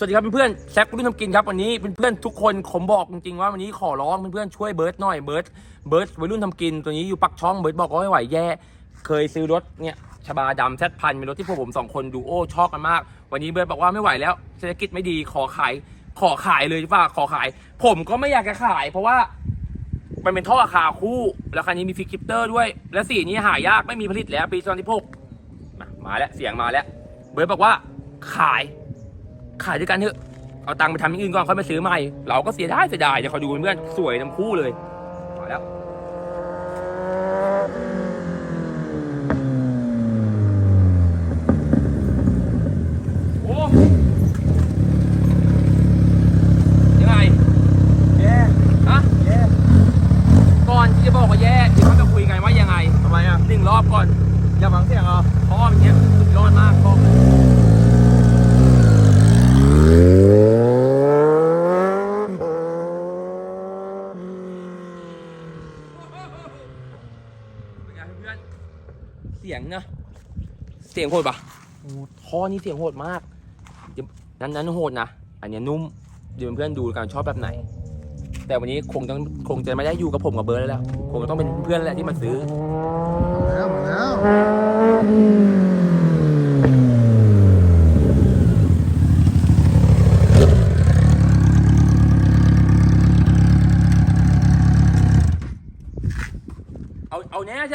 สวัสดีครับเพื่อนๆแซครุ่นทำกินครับวันนี้เพื่อนๆทุกคนผมบอกจริงๆว่าวันนี้ขอร้องเพื่อนๆช่วยเบิร์ดหน่อยเบิร์ดเบิร์ดวัยรุ่นทำกินตัวนี้อยู่ปักช่องเบิร์ดบอกว่าไม่ไหวแย่เคยซื้อรถเนี่ยชบาดำแซดพันเป็นรถที่พวกผมสองคนดูโอ้ชอบกันมาก วันนี้เบิร์ดบอกว่าไม่ไหวแล้วเศรษฐกิจไม่ดีขอขายขอขายเลยดีกว่าขอขาย ผมก็ไม่อยากจะขาย เพราะว่ามันเป็นท่อราคาคู่แล้วคันนี้มีฟิกกิปเตอร์ด้วย และสีนี้หายากไม่มีผลิตแล้วปี2016มามาแล้วเสียงมาแล้ว เบิร์ดบอกว่าขาย ขายด้วยกันเถอะ เอาตังค์ไปทำอย่างอื่นก่อนค่อยมาซื้อใหม่ เราก็เสียดายเสียดายเดี๋ยวเขาดูเพื่อนๆสวยทั้งคู่เลยมาแล้วโอ้ยังไงแย่ฮะแย่ก่อนที่จะบอกว่าแย่เดี๋ยวเขาจะคุยกันว่ายังไงทำไมอะหนึ่งรอบก่อนอย่าฟังเสียงเหรอเพราะว่ามันเนี้ยสุดยอดมากบอกเลย เป็นไงเพื่อนเสียงเนอะเสียงโหดปะโอ้ท่อนี่เสียงโหดมากเดี๋ยวนั้นนั้นโหดนะอันเนี้ยนุ่มเดี๋ยวเพื่อนๆดูกันชอบแบบไหน แต่วันนี้คงต้องคงจะไม่ได้อยู่กับผมกับเบิร์ดแล้วแหละคงต้องเป็นเพื่อนแหละที่มาซื้อมาแล้วมาแล้ว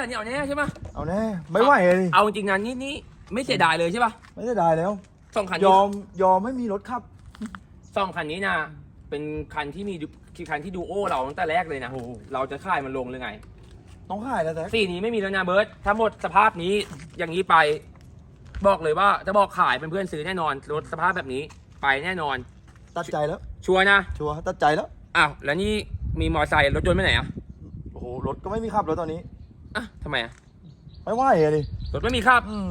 เอาเอาแน่ใช่ไหมนี่เอาแน่ใช่ปะเอาแน่ไม่ไหวเลยดิเอาจริงๆนะนี่นี่ไม่เสียดายเลยใช่ปะไม่ได้ได้แล้วสองคันยนี้อมยอมไม่มีรถขับ สองคันนี้นะเป็นคันที่มีดูคือคันที่ดูโอเราตั้งแต่แรกเลยนะเราจะค่ายมันลงหรือไงต้องขายแล้วแต่สีนี้ไม่มีแล้วนะเบิร์ตถ้าหมดสภาพนี้อย่างนี้ไป บอกเลยว่าจะบอกขายเป็นเพื่อนซื้อแน่นอนรถสภาพแบบนี้ไปแน่นอน ตัดใจแล้ว ชัวร์นะชัวร์ตัดใจแล้ว อ้าวแล้วนี่มีมอเตอร์ไซค์รถยนต์ไปไหนอะโอ้โหรถก็ไม่มีขับแล้วตอนนี้ อะทำไมอะไม่ไหวเลยดิรถไม่มีครับอืม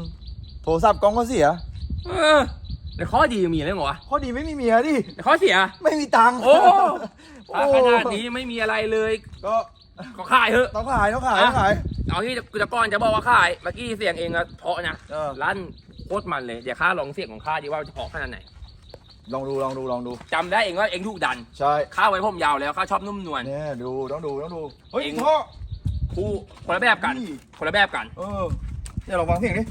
โทรศัพท์กล้องก็เสีย เออแต่ข้อดีมีอะไรเหรอวะข้อดีไม่มีเมียดิ แต่ข้อเสีย ไม่มีตังค์โอ้โอ้ถ้าขนาดนี้ไม่มีอะไรเลยก็ก็ขายเถอะ ต้องขายต้องขายต้องขาย เอาที่กูจะก่อนจะบอกว่าขายเมื่อกี้เสียงเองอะเพราะนะเออ ลั่นโคตรมันเลย เดี๋ยวข้าลองเสียงของข้าดีว่าจะเพราะขนาดไหนลองดูลองดูลองดู จำได้เองว่าเองดุดัน ใช่ข้าไว้ผมยาวแล้วข้าชอบนุ่มนวล เนี่ยดูต้องดูต้องดู เฮ้ยเองท่อ คู่คนละแบบกันนี่คนละแบบกัน เออเนี่ยลองฟังเสียงดิ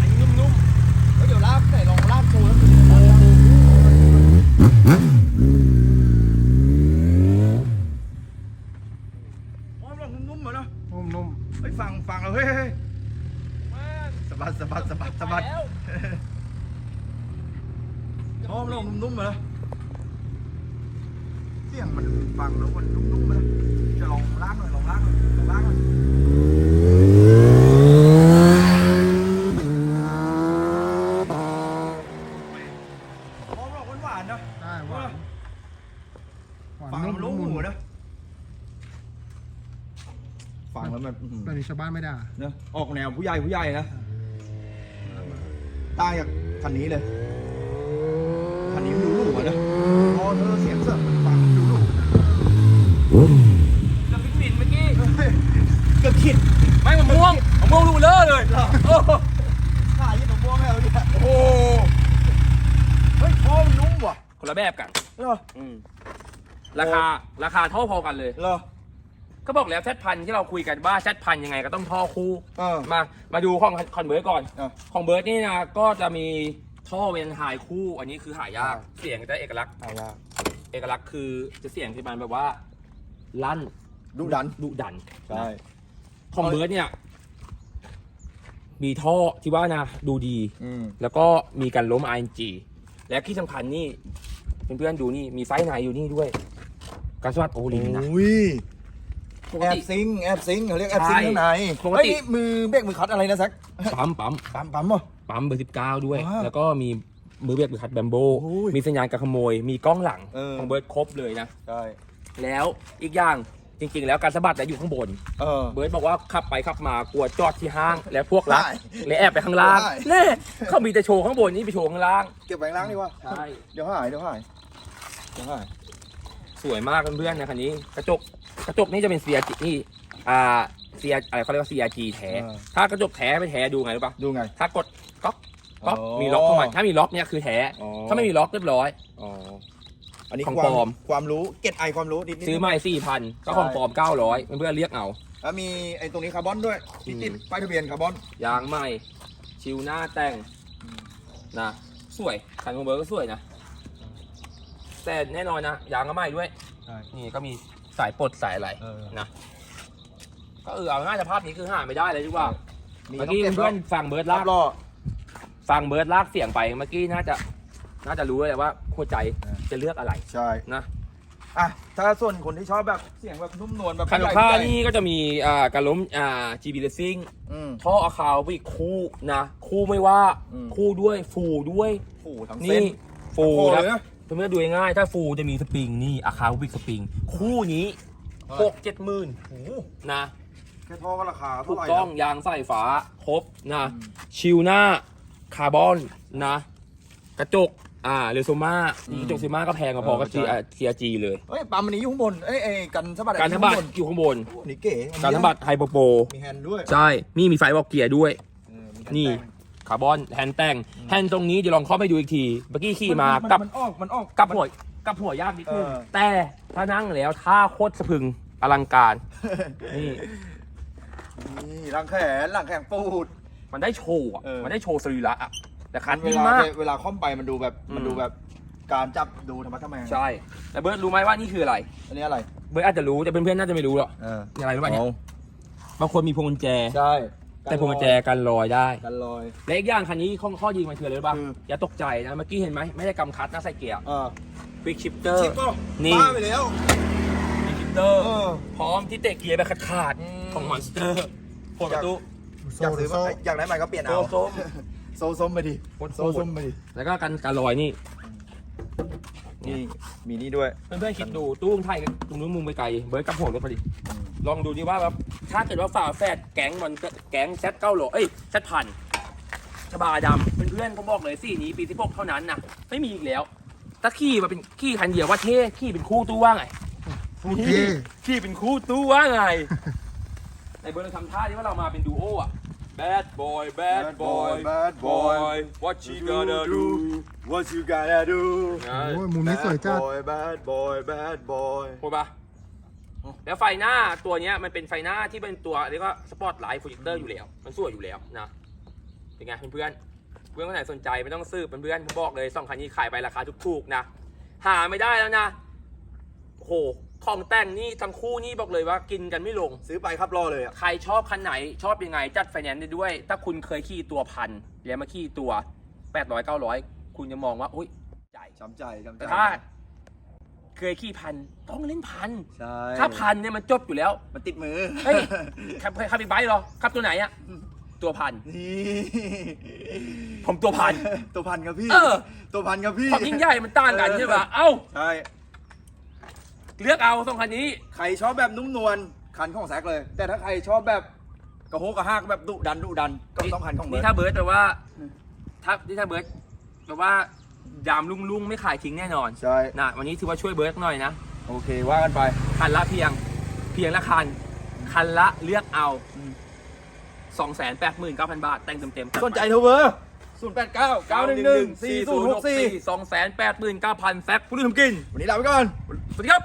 อันนี้นุ่ม เฮ้ยเดี๋ยวลากไหนลองลากโชว์แล้วโอ้ยลองนุ่มๆเหมือนเนาะ นุ่มนุ่ม เฮ้ยฟังฟังแล้วเฮ้ยเฮ้ยเฮ้ย ๆมาก สะบัดสะบัดสะบัดสะบัด แล้ว โอ้ยลองนุ่มๆเหมือนเนาะเสียงมันฟังแล้วมันนุ่มๆเหมือนจะลองลากหน่อยลองลากหน่อยลองลากหน่อยโอ้ยลองหวานๆเนาะได้หวานหวานฟังนุ่แล้วมมันลูกนุ่มหูนะฟังแล้วแบบอื้อหือ แบบนี้ชาวบ้านไม่ด่าเนอะออกแนวผู้ใหญ่ผู้ใหญ่นะต่างจากคันนี้เลย คันนี้มันดูหรูอะนะพอเธอเสียงเสือกมันฟังดูหรูจะฟิตมินเมื่อกี้เฮ้ยเกือบขิดไม่มะม่วงมะม่วงรูเลอร์เลยเหรอโอ้โหขายยี่ตัวพวงแล้วเนี่ยโอ้โหเฮ้ยพ่อมันนุ่มว่ะคนละแบบกันเหรออืมราคาราคาเท่าพอกันเลยเหรอก็บอกแล้วแซดพันที่เราคุยกันว่าแซดพันยังไงก็ต้องท่อคู่เออมามาดูของคอนเบิร์ตก่อนเออของเบิร์ตนี่นะก็จะมี ท่อเวนไฮคู่ อันนี้คือหายากอ่าเสียงจะเอกลักษณ์ เอาละเอกลักษณ์คือจะเสียงที่มันแบบว่า ลั่นดูดันดุดันใช่ของเบิร์ตเนี่ย มีท่อที่ว่านะดูดี อืมแล้วก็มีการล้ม RNG และที่สำคัญนี่เพื่อนๆดูนี่มีไฟในอยู่นี่ด้วยการสวัสดโอลินนะอุ้ย ปกแอบติ ซิงแอบซิงเขาเรียกแอบซิงใช่ข้างในปกติ เฮ้ยนี่มือเบรกมือคัดอะไรนะแซกปั๊มปั๊มปั๊มปั๊มป่ะ ปั๊มเบอร์สิบเก้าด้วย ว้าวแล้วก็มีมือเบรกมือคัดแบมโบ โอ้ยมีสัญญาณการขโมย มีกล้องหลังเออ ของเบิร์ดครบเลยนะ ใช่แล้วอีกอย่างจริง ๆ แล้วการสะบัดจะอยู่ข้างบน เออ เบิร์ดบอกว่าขับไปขับมากลัวจอดที่ห้าง แล้วพวกรักได้เลยแอบไปข้างล่างได้เน่เขามีแต่โชว์ข้างบนนี่ไปโชว์ข้างล่าง เก็บแบงค์ล้างดีกว่าใช่ เดี๋ยวหายเดี๋ยวหายเดี๋ยวหายสวยมากเพื่อนๆนะคันนี้ กระจก กระจกนี่จะเป็นเสียจินี่อ่าเซียอะไรเขาเรียกว่า CRG แท้เออถ้ากระจกแท้ไม่แท้ดูไงรู้ปะดูไง ถ้ากดก๊อกก๊อกอ๋อ มีล็อกเข้ามาถ้ามีล็อกเนี่ยคือแท้ อ๋อถ้าไม่มีล็อกเรียบร้อย อ๋ออันนี้ของควาปลอม ความรู้เก็ตไอความรู้นิดนิด ซื้อใหม่สี่พันก็ของปลอมเก้าร้อยเพื่อนๆเรียกเอา แล้วมีไอ้ตรงนี้คาร์บอนด้วยที่ติดอืมป้ายทะเบียนคาร์บอน ยางใหม่ ชิวหน้าแต่งนะสวยคันของเบิร์ดก็สวยนะ แต่แน่นอนนะยางก็ใหม่ด้วย ใช่นี่ก็มี สายปลดสายอะไรเออ นะก็เออเอาง่ายสภาพนี้คือหาไม่ได้เลยดีกว่ามีเมื่อต้องกี้เก็บเพื่อนฟังเบิร์ดรัลาบกล้อฟังเบิร์ดลากเสียงไปเมื่อกี้น่าจะ น่าจะรู้เลยว่าหัวใจเออ จะเลือกอะไรใช่นะอะถ้าส่วนคนที่ชอบแบบเสียงแบบนุ่มนวลแบบคันของผู้ข้าใหญ่นี่ก็จะมีอ่าการล้มอ่า GB Racing อืม ท่ออาคาวอีกคู่นะ คู่ไม่ว่าอืม คู่ด้วยฟูด้วยผูทั้งเส้นี่น ฟูโอ้นะเลยนะ เพื่อนๆดูง่ายๆถ้าฟูจะมีสปริงนี่อาคาวบิกสปริง คู่นี้เออหกเจ็ดหมื่นโอ้โหนะแค่ท่อก็ราคาถูเท่ากไหร่ต้องนะยางใส่ฝาครบนะอืมชิวหน้าคาร์บอนนะ กระจกอ่าเรโซมานี่กระจกเรโซมาก็แพงกว่าพอเออกับใช่ทีอาร์จีเลย เฮ้ยปั๊มอันนี้อยู่ข้างบนเอ้ยเอ้ยกันสะบัดการทอันบันี้ตอยู่ข้างบนอยู่ข้างบนโอ้นี่เก๋อันนี้การทบัตไฮโปโปรมีแฮนด์ด้วย ใช่ นี่มีไฟบอกเกียร์ด้วยเออมีแฮด์นี่ แต่ง คาร์บอนแฮนด์แต่งแฮนด์ตรงนี้เดี๋ยวลองเข้าไปดูอีกทีเมื่อกี้ขี่มานกับมันออกมันออกกับหัวกับหัวยากนิดนึงเออ แต่ถ้านั่งแล้วท่าโคตรสะพรึงอลังการนี่นี่หลังแขนหลังแขนปูด มันได้โชว์อะเออ มันได้โชว์สรีระอะแต่คันเวนิ่งลามาก เวลาค่อมไปมันดูแบบมันอืมดูแบบการจับดูธรรมะทำไมใช่ แต่เบิร์ดรู้ไหมว่านี่คืออะไร อันนี้อะไรเบิร์ดอาจจะรู้แต่เพื่อนๆน่าจะไม่รู้หรอกเออนี่อะไรรู้ป่ะเนี่ยบางคนมีพวงกุญแจ ใช่ แต่พวงกุญแจกันรอยได้ กันลอย และอีกอย่างคันนี้ข้อข้อดีมันคืออะไรรู้ป่ะคือ อย่าตกใจนะเมื่อกี้เห็นไหมไม่ได้กำคัดนะใส่เกียร์เออควิกชิปเตอร์ ชิปก็นี่ บ้าไปแล้วควิกชิปเตอร์เออ พร้อมที่เตะเกียร์แบบขาดอืมๆของมอนสเตอร์ปวดประตูโซอยากหรืซื้ออโซ่มาอยากได้ใหม่ก็เปลี่ยนเอาโซ่โซส้มไปดิโคตรโซโหดส้มไปดิแล้วก็กันกันรอยนี่ นี่มีนี่ด้วย เพื่อนๆคิดดูตู้ไทยตรงนู้นมุมไปไกลเบิร์ดกับหัวรถพอดีลองดูดิว่าแบบ ถ้าเกิดว่าฝ่าแฟดแก๊งมันแก๊งแซดเก้าโหลเอ้ยแซดพันชบาดำเพื่อนๆผมบอกเลยสี่นี้ปีที่พกเท่านั้นนะไม่มีอีกแล้วถ้าขี่มาเป็นขี่คันเดียวว่าเท่ขี่เป็นคู่ตู้ว่าไงเท่ขี่เป็นคู่ตู้ว่าไงในเบอร์เราทำท่าที่ว่าเรามาเป็นดูโออะ bad boy bad boy bad boy what she gonna do What you gotta do นะโอ้ยมุมนี้สวยจัด Bad boy bad boy bad boy โหดปะ แล้วไฟหน้าตัวเนี้ยมันเป็นไฟหน้าที่เป็นตัวเรียกว่าสปอตไลท์โปรเจคเตอร์อยู่แล้ว มันสวยอยู่แล้วนะเป็นไงเพื่อนๆเพื่อนคนไหนสนใจไม่ต้องซื้อเพื่อนๆผมบอกเลยสองคันนี้ขายไปราคาถูกๆนะ หาไม่ได้แล้วนะโอ้โหของแต่งนี่ทั้งคู่นี่บอกเลยว่ากินกันไม่ลง ซื้อไปครับรอเลยอะใครชอบคันไหนชอบยังไงจัดไฟแนนซ์ได้ด้วย ถ้าคุณเคยขี่ตัวพันแล้วมาขี่ตัว800 900 คุณจะมองว่าอุ้ยจ่ายจำใจจำใจแต่ถ้า เคยขี่พันต้องเล่นพันใช่ถ้าพันเนี่ยมันจบอยู่แล้ว มันติดมือเฮ้ยขับขับอีกไบค์เหรอขับตัวไหนอะตัวพันนี่ผมตัวพันตัวพันครับพี่ เออ ตัวพันครับพี่ความยิ่งใหญ่มันต่างกันใช่ปะเอ้าใช่เลือกเอาสองคันนี้ ใครชอบแบบนุ่มนวลคันของแซกเลย แต่ถ้าใครชอบแบบกระโหกกระหากแบบดุดันดุดัน ก็ต้องคันของเบินี่ร์ดถ้าเบิร์ดแปลว่า ถ้านี่ถ้าเบิร์ดแปลว่า ดามลุ่งลุ่งๆไม่ขายทิ้งแน่นอนใช่ นะวันนี้ถือว่าช่วยเบิร์ดหน่อยนะ โอเคว่ากันไป คันละเพียง เพียงละคัน คันละเลือกเอาอืม 2 8 9 0 0 0 บาท แต่งเต็มๆสนใจโทรเบอร์ 0 8 9 9 1 1 4 0 6 4 2 8 9 9 0 0แซกผู้ลืมกินวันนี้ลาไปก่อน สวัสดีครับ